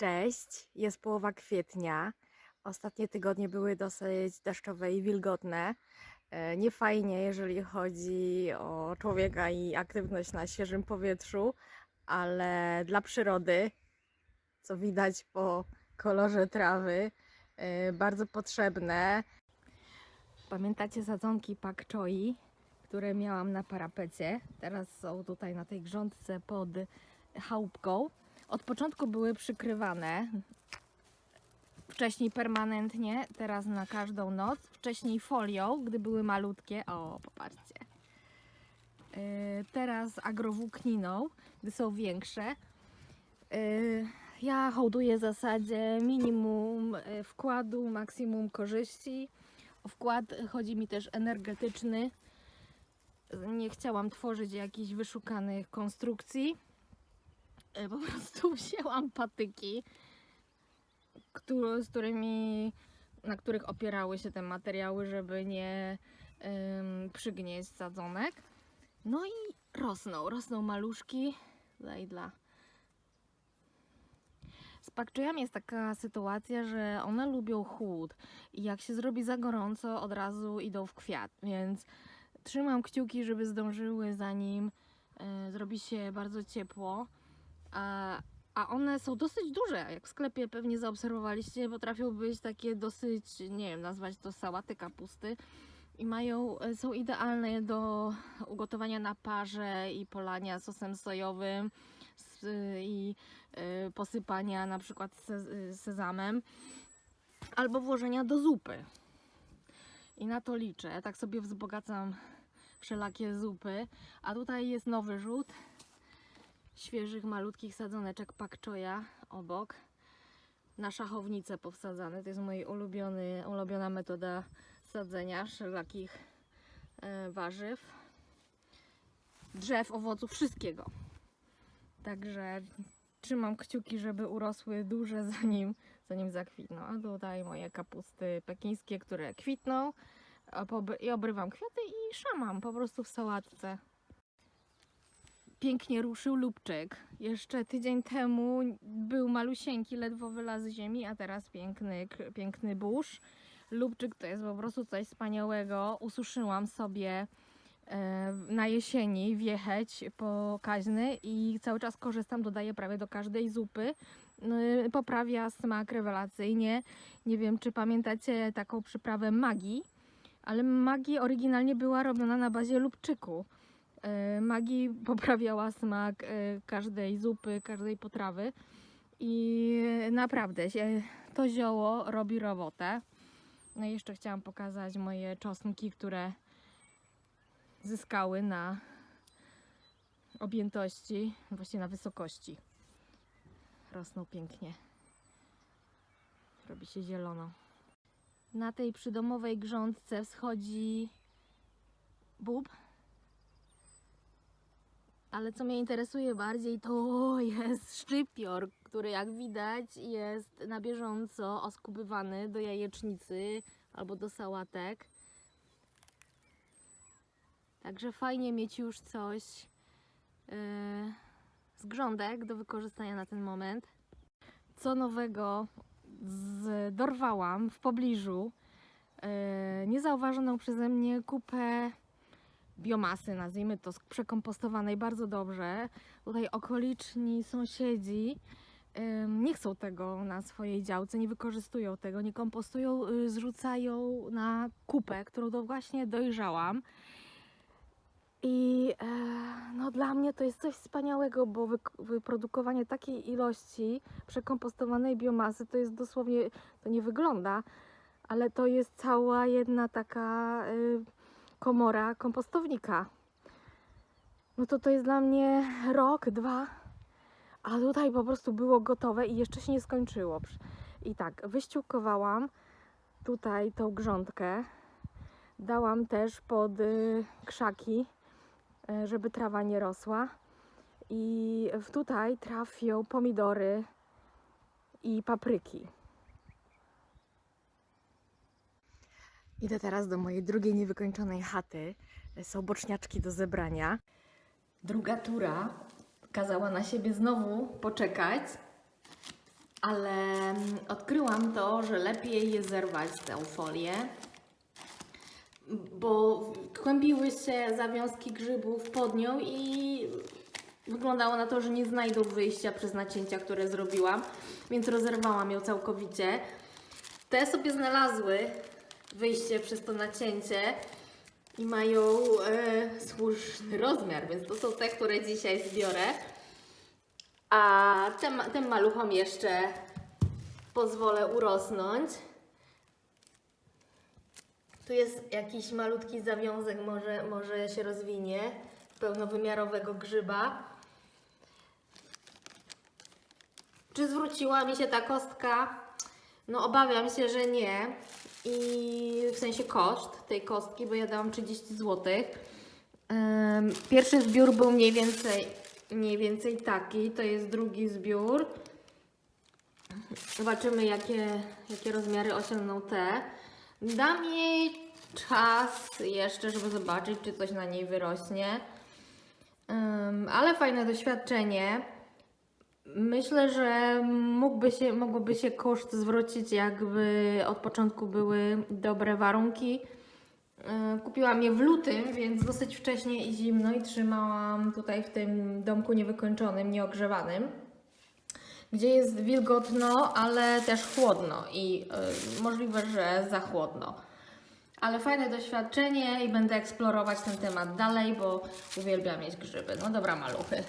Cześć, jest połowa kwietnia. Ostatnie tygodnie były dosyć deszczowe i wilgotne. E, Nie fajnie, jeżeli chodzi o człowieka i aktywność na świeżym powietrzu, ale dla przyrody, co widać po kolorze trawy, e, bardzo potrzebne. Pamiętacie sadzonki pak choi, które miałam na parapecie? Teraz są tutaj na tej grządce pod chałupką. Od początku były przykrywane. Wcześniej permanentnie, teraz na każdą noc. Wcześniej folią, gdy były malutkie. O, popatrzcie. Yy, Teraz agrowłókniną, gdy są większe. Yy, Ja hołduję zasadzie minimum yy, wkładu, maksimum korzyści. O wkład chodzi mi też energetyczny. Nie chciałam tworzyć jakichś wyszukanych konstrukcji. E, po prostu wzięłam patyki, z którymi, na których opierały się te materiały, żeby nie przygnieść sadzonek. No i rosną, rosną maluszki. Tutaj dla. Z pakczejami jest taka sytuacja, że one lubią chłód i jak się zrobi za gorąco, od razu idą w kwiat, więc trzymam kciuki, żeby zdążyły zanim y, zrobi się bardzo ciepło. A, a one są dosyć duże. Jak w sklepie pewnie zaobserwowaliście, potrafią być takie dosyć, nie wiem, nazwać to sałaty kapusty. I mają, e, są idealne do ugotowania na parze i polania sosem sojowym i y, posypania na przykład se, sezamem albo włożenia do zupy. I na to liczę. Tak sobie wzbogacam wszelakie zupy. A tutaj jest nowy rzut świeżych, malutkich sadzoneczek pakczoja obok. Na szachownicę powsadzane. To jest moja ulubiony, ulubiona metoda sadzenia wszelakich e, warzyw, drzew, owoców, wszystkiego. Także trzymam kciuki, żeby urosły duże zanim, zanim zakwitną. A tutaj moje kapusty pekińskie, które kwitną i obrywam kwiaty i szamam po prostu w sałatce pięknie ruszył lubczyk. Jeszcze tydzień temu był malusieńki, ledwo wylazł z ziemi, a teraz piękny, piękny burz. Lubczyk to jest po prostu coś wspaniałego. Ususzyłam sobie e, na jesieni wiecheć pokaźny i cały czas korzystam, dodaję prawie do każdej zupy. Y, Poprawia smak rewelacyjnie. Nie wiem, czy pamiętacie taką przyprawę magii, ale magii oryginalnie była robiona na bazie lubczyku. E, Magii poprawiała smak e, każdej zupy, każdej potrawy i naprawdę to zioło robi robotę. No i jeszcze chciałam pokazać moje czosnki, które zyskały na objętości, właśnie na wysokości. Rosną pięknie. Robi się zielono. Na tej przydomowej grządce wschodzi bób, ale co mnie interesuje bardziej, to jest szczypior, który jak widać jest na bieżąco oskubywany do jajecznicy albo do sałatek. Także fajnie mieć już coś yy, z grządek do wykorzystania na ten moment. Co nowego z, dorwałam w pobliżu yy, niezauważoną przeze mnie kupę biomasy, nazwijmy to, przekompostowanej bardzo dobrze. Tutaj okoliczni sąsiedzi nie chcą tego na swojej działce, nie wykorzystują tego, nie kompostują, y, zrzucają na kupę, którą to właśnie dojrzałam. I e, no dla mnie to jest coś wspaniałego, bo wyprodukowanie takiej ilości przekompostowanej biomasy to jest dosłownie, to nie wygląda, ale to jest cała jedna taka y, komora kompostownika. No to to jest dla mnie rok, dwa, a tutaj po prostu było gotowe i jeszcze się nie skończyło. I tak, wyściółkowałam tutaj tą grządkę, dałam też pod y, krzaki, y, żeby trawa nie rosła. I tutaj trafią pomidory i papryki. Idę teraz do mojej drugiej niewykończonej chaty. Są boczniaczki do zebrania. Druga tura kazała na siebie znowu poczekać, ale mm, odkryłam to, że lepiej jest zerwać tę folię, bo kłębiły się zawiązki grzybów pod nią i wyglądało na to, że nie znajdą wyjścia przez nacięcia, które zrobiłam, więc rozerwałam ją całkowicie. Te sobie znalazły wyjście przez to nacięcie i mają e, słuszny rozmiar, więc to są te, które dzisiaj zbiorę. A tym, tym maluchom jeszcze pozwolę urosnąć. Tu jest jakiś malutki zawiązek, może, może się rozwinie, pełnowymiarowego grzyba. Czy zwróciła mi się ta kostka? No obawiam się, że nie. I w sensie koszt tej kostki, bo ja dałam 30 zł. Pierwszy zbiór był mniej więcej, mniej więcej taki, to jest drugi zbiór. Zobaczymy, jakie, jakie rozmiary osiągną te. Dam jej czas jeszcze, żeby zobaczyć, czy coś na niej wyrośnie. Ale fajne doświadczenie. Myślę, że mógłby się, mogłoby się koszt zwrócić, jakby od początku były dobre warunki. Yy, Kupiłam je w lutym, więc dosyć wcześnie i zimno i trzymałam tutaj w tym domku niewykończonym, nieogrzewanym, gdzie jest wilgotno, ale też chłodno i yy, możliwe, że za chłodno. Ale fajne doświadczenie i będę eksplorować ten temat dalej, bo uwielbiam mieć grzyby. No dobra, maluchy.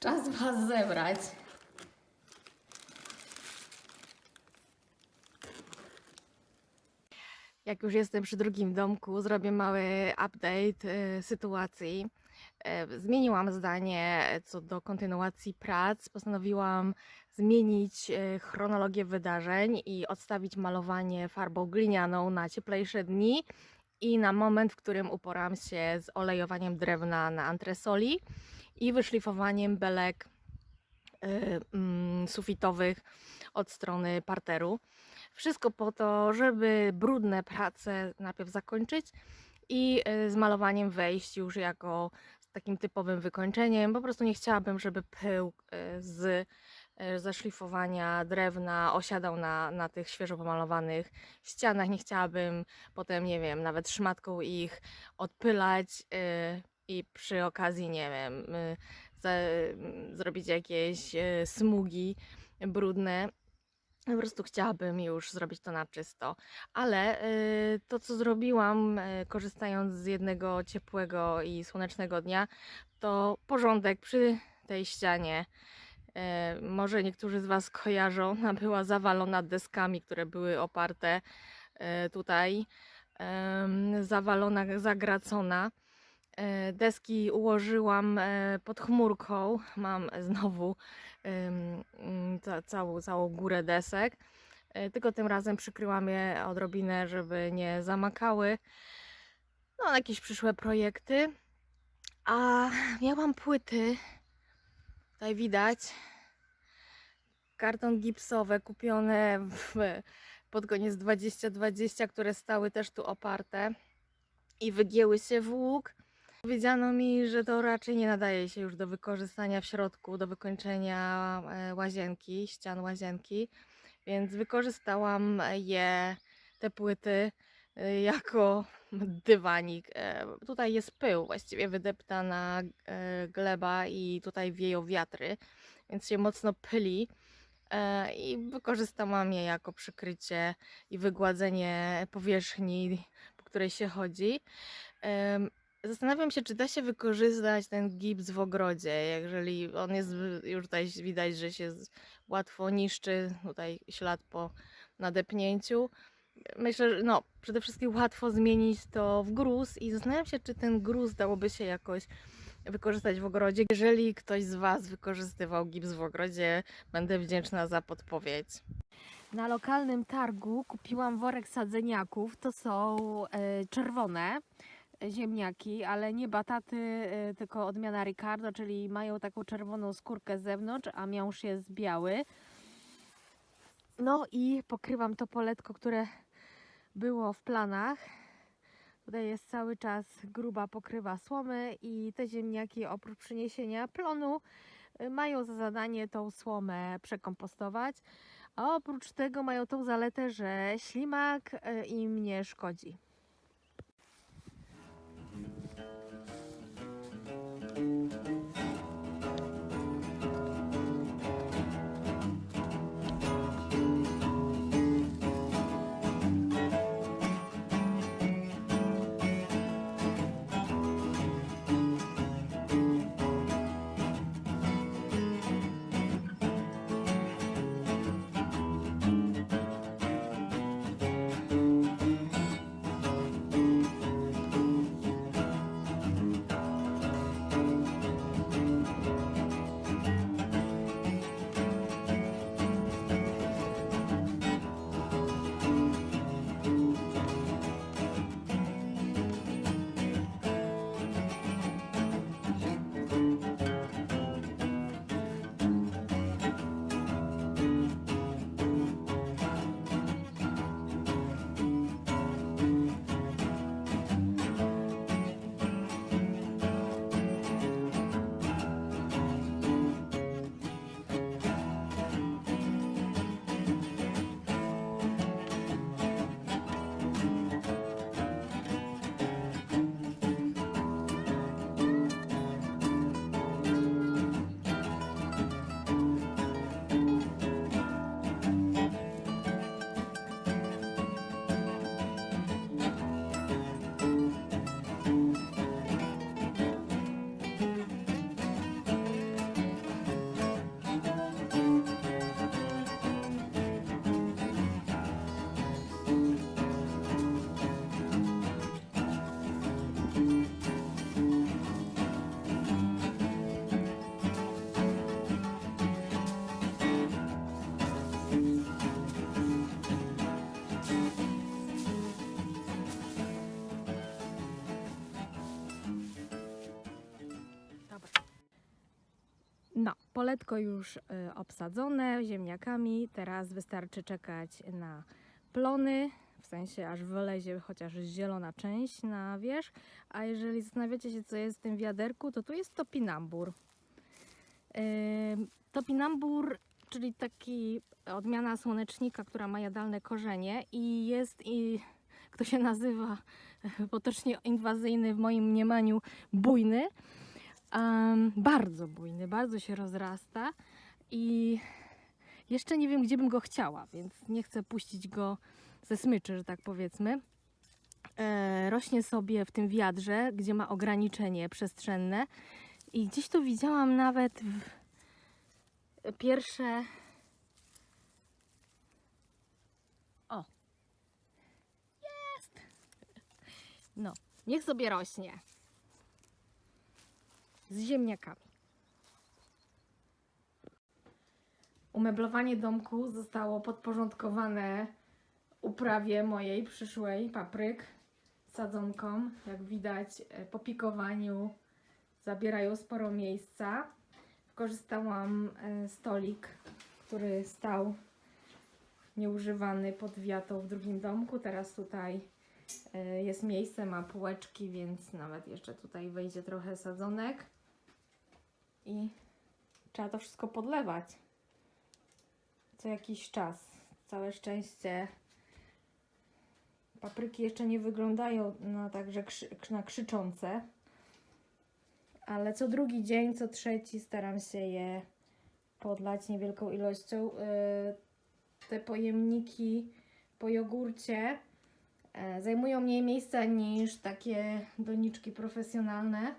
Czas Was zebrać. Jak już jestem przy drugim domku, zrobię mały update y, sytuacji. E, Zmieniłam zdanie co do kontynuacji prac. Postanowiłam zmienić e, chronologię wydarzeń i odstawić malowanie farbą glinianą na cieplejsze dni i na moment, w którym uporam się z olejowaniem drewna na antresoli i wyszlifowaniem belek y, mm, sufitowych od strony parteru. Wszystko po to, żeby brudne prace najpierw zakończyć i y, z malowaniem wejść już jako z takim typowym wykończeniem. Po prostu nie chciałabym, żeby pył y, z y, ze szlifowania drewna osiadał na, na tych świeżo pomalowanych ścianach. Nie chciałabym potem, nie wiem, nawet szmatką ich odpylać i przy okazji, nie wiem, y, za, y, zrobić jakieś y, smugi brudne. Po prostu chciałabym już zrobić to na czysto. Ale y, to, co zrobiłam, korzystając z jednego ciepłego i słonecznego dnia, to porządek przy tej ścianie. Może niektórzy z Was kojarzą, ona była zawalona deskami, które były oparte tutaj, zawalona, zagracona. E, Deski ułożyłam e, pod chmurką. Mam znowu mm, ca, całą, całą górę desek. E, Tylko tym razem przykryłam je odrobinę, żeby nie zamakały. No, na jakieś przyszłe projekty. A miałam płyty. Tutaj widać. Karton gipsowe kupione w, pod koniec 2020, które stały też tu oparte i wygięły się w łuk. Powiedziano mi, że to raczej nie nadaje się już do wykorzystania w środku, do wykończenia e, łazienki, ścian łazienki, więc wykorzystałam je, te płyty, e, jako dywanik. E, Tutaj jest pył, właściwie wydeptana e, gleba i tutaj wieją wiatry, więc się mocno pyli. E, I wykorzystałam je jako przykrycie i wygładzenie powierzchni, po której się chodzi. Zastanawiam się, czy da się wykorzystać ten gips w ogrodzie, jeżeli on jest już tutaj widać, że się łatwo niszczy, tutaj ślad po nadepnięciu. Myślę, że no, przede wszystkim łatwo zmienić to w gruz i zastanawiam się, czy ten gruz dałoby się jakoś wykorzystać w ogrodzie. Jeżeli ktoś z Was wykorzystywał gips w ogrodzie, będę wdzięczna za podpowiedź. Na lokalnym targu kupiłam worek sadzeniaków. To są e, czerwone ziemniaki, ale nie bataty, e, tylko odmiana Ricardo, czyli mają taką czerwoną skórkę z zewnątrz, a miąższ jest biały. No i pokrywam to poletko, które było w planach. Tutaj jest cały czas gruba pokrywa słomy i te ziemniaki oprócz przyniesienia plonu y, mają za zadanie tą słomę przekompostować, a oprócz tego mają tą zaletę, że ślimak y, im nie szkodzi. Poletko już y, obsadzone ziemniakami. Teraz wystarczy czekać na plony, w sensie aż wylezie chociaż zielona część na wierzch. A jeżeli zastanawiacie się, co jest w tym wiaderku, to tu jest topinambur. Yy, topinambur, czyli taki odmiana słonecznika, która ma jadalne korzenie i jest i kto się nazywa potocznie inwazyjny w moim mniemaniu bujny. Em, bardzo bujny, bardzo się rozrasta i jeszcze nie wiem, gdzie bym go chciała, więc nie chcę puścić go ze smyczy, że tak powiedzmy. E, rośnie sobie w tym wiadrze, gdzie ma ograniczenie przestrzenne i gdzieś to widziałam nawet w pierwsze. O! Jest! No, niech sobie rośnie z ziemniakami. Umeblowanie domku zostało podporządkowane uprawie mojej przyszłej papryk sadzonkom. Jak widać, e, po pikowaniu zabierają sporo miejsca. Wykorzystałam e, stolik, który stał nieużywany pod wiatą w drugim domku. Teraz tutaj e, jest miejsce, ma półeczki, więc nawet jeszcze tutaj wejdzie trochę sadzonek. I trzeba to wszystko podlewać co jakiś czas. Całe szczęście papryki jeszcze nie wyglądają na także krzy, na krzyczące, ale co drugi dzień, co trzeci staram się je podlać niewielką ilością. Yy, Te pojemniki po jogurcie e, zajmują mniej miejsca niż takie doniczki profesjonalne.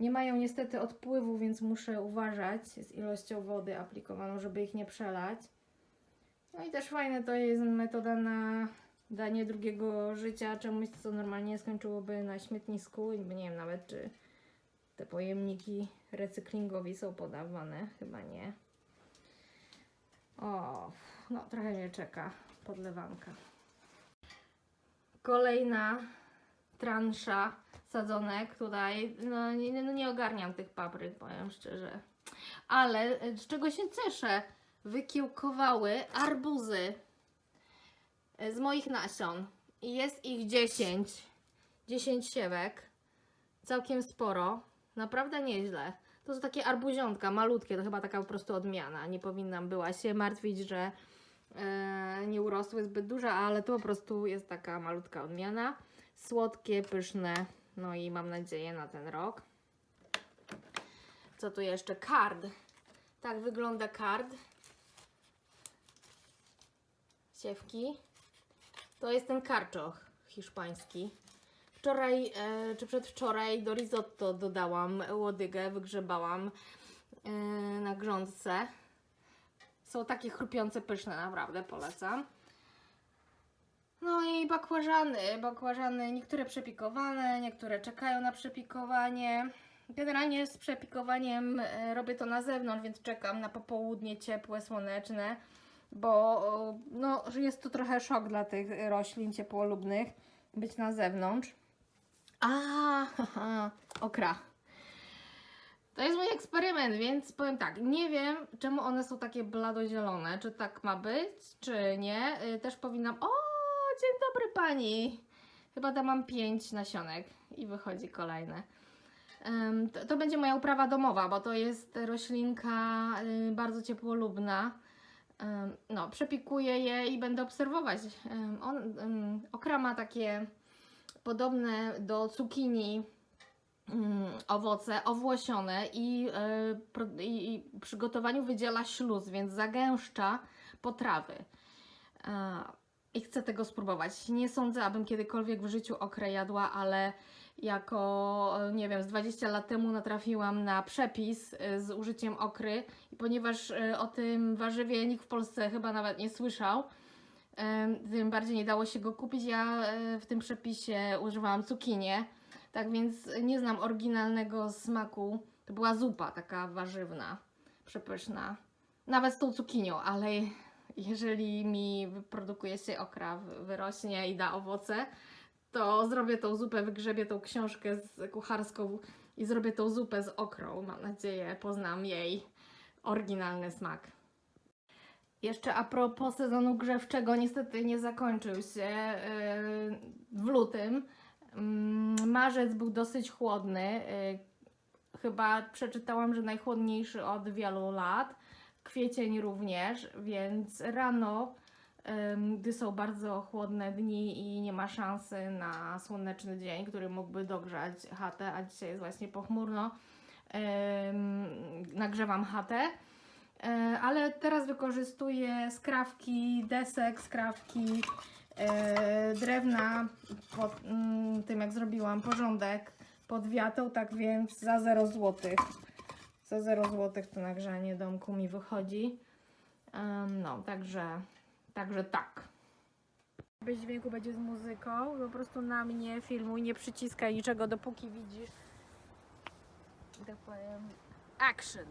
Nie mają niestety odpływu, więc muszę uważać z ilością wody aplikowaną, żeby ich nie przelać. No i też fajne to jest metoda na danie drugiego życia czemuś, co normalnie skończyłoby na śmietnisku. Nie wiem nawet, czy te pojemniki recyklingowi są podawane. Chyba nie. O, no trochę mnie czeka podlewanka. Kolejna transza sadzonek tutaj. No nie, no nie ogarniam tych papryk, powiem szczerze. Ale e, z czego się cieszę? Wykiełkowały arbuzy e, z moich nasion. I jest ich 10. 10 siewek. Całkiem sporo. Naprawdę nieźle. To są takie arbuziątka, malutkie, to chyba taka po prostu odmiana. Nie powinnam była się martwić, że e, nie urosły zbyt duże, ale to po prostu jest taka malutka odmiana. Słodkie, pyszne, no i mam nadzieję na ten rok. Co tu jeszcze? Kard. Tak wygląda kard. Siewki. To jest ten karczoch hiszpański. Wczoraj, e, czy przedwczoraj do risotto dodałam łodygę, wygrzebałam e, na grządce. Są takie chrupiące, pyszne, naprawdę polecam. No i bakłażany. Bakłażany niektóre przepikowane, niektóre czekają na przepikowanie. Generalnie z przepikowaniem e, robię to na zewnątrz, więc czekam na popołudnie ciepłe, słoneczne, bo o, no, jest to trochę szok dla tych roślin ciepłolubnych być na zewnątrz. A, okra. To jest mój eksperyment, więc powiem tak, nie wiem czemu one są takie bladozielone, czy tak ma być, czy nie. Y, Też powinnam, o, dzień dobry pani. Chyba tam mam pięć nasionek i wychodzi kolejne. Em, To, to będzie moja uprawa domowa, bo to jest roślinka y, bardzo ciepłolubna. Em, No, przepikuję je i będę obserwować. Em, On, em, okra ma takie podobne do cukinii mm, owoce owłosione i, e, pro- i, i przy gotowaniu wydziela śluz, więc zagęszcza potrawy. E, I chcę tego spróbować. Nie sądzę, abym kiedykolwiek w życiu okrę jadła, ale jako, nie wiem, z 20 lat temu natrafiłam na przepis e, z użyciem okry i ponieważ e, o tym warzywie nikt w Polsce chyba nawet nie słyszał, em, tym bardziej nie dało się go kupić, ja w tym przepisie używałam cukinię, tak więc nie znam oryginalnego smaku. To była zupa taka warzywna, przepyszna. Nawet z tą cukinią, ale jeżeli mi wyprodukuje się okra, wy- wyrośnie i da owoce, to zrobię tą zupę, wygrzebię tą książkę z kucharską i zrobię tą zupę z okrą. Mam nadzieję, poznam jej oryginalny smak. Jeszcze a propos sezonu grzewczego, niestety nie zakończył się yy, w lutym. Mm, Marzec był dosyć chłodny. yy, Chyba przeczytałam, że najchłodniejszy od wielu lat. Kwiecień również, więc rano, gdy są bardzo chłodne dni i nie ma szansy na słoneczny dzień, który mógłby dogrzać chatę, a dzisiaj jest właśnie pochmurno, nagrzewam chatę. E, ale teraz wykorzystuję skrawki desek, skrawki e, drewna pod mm, tym jak zrobiłam porządek pod wiatą, tak więc za 0 zł. Za 0 zł to nagrzanie domku mi wychodzi. Em, no, także, także tak. Bez dźwięku będzie z muzyką, po prostu na mnie filmuj, nie przyciskaj niczego dopóki widzisz, tak powiem, action.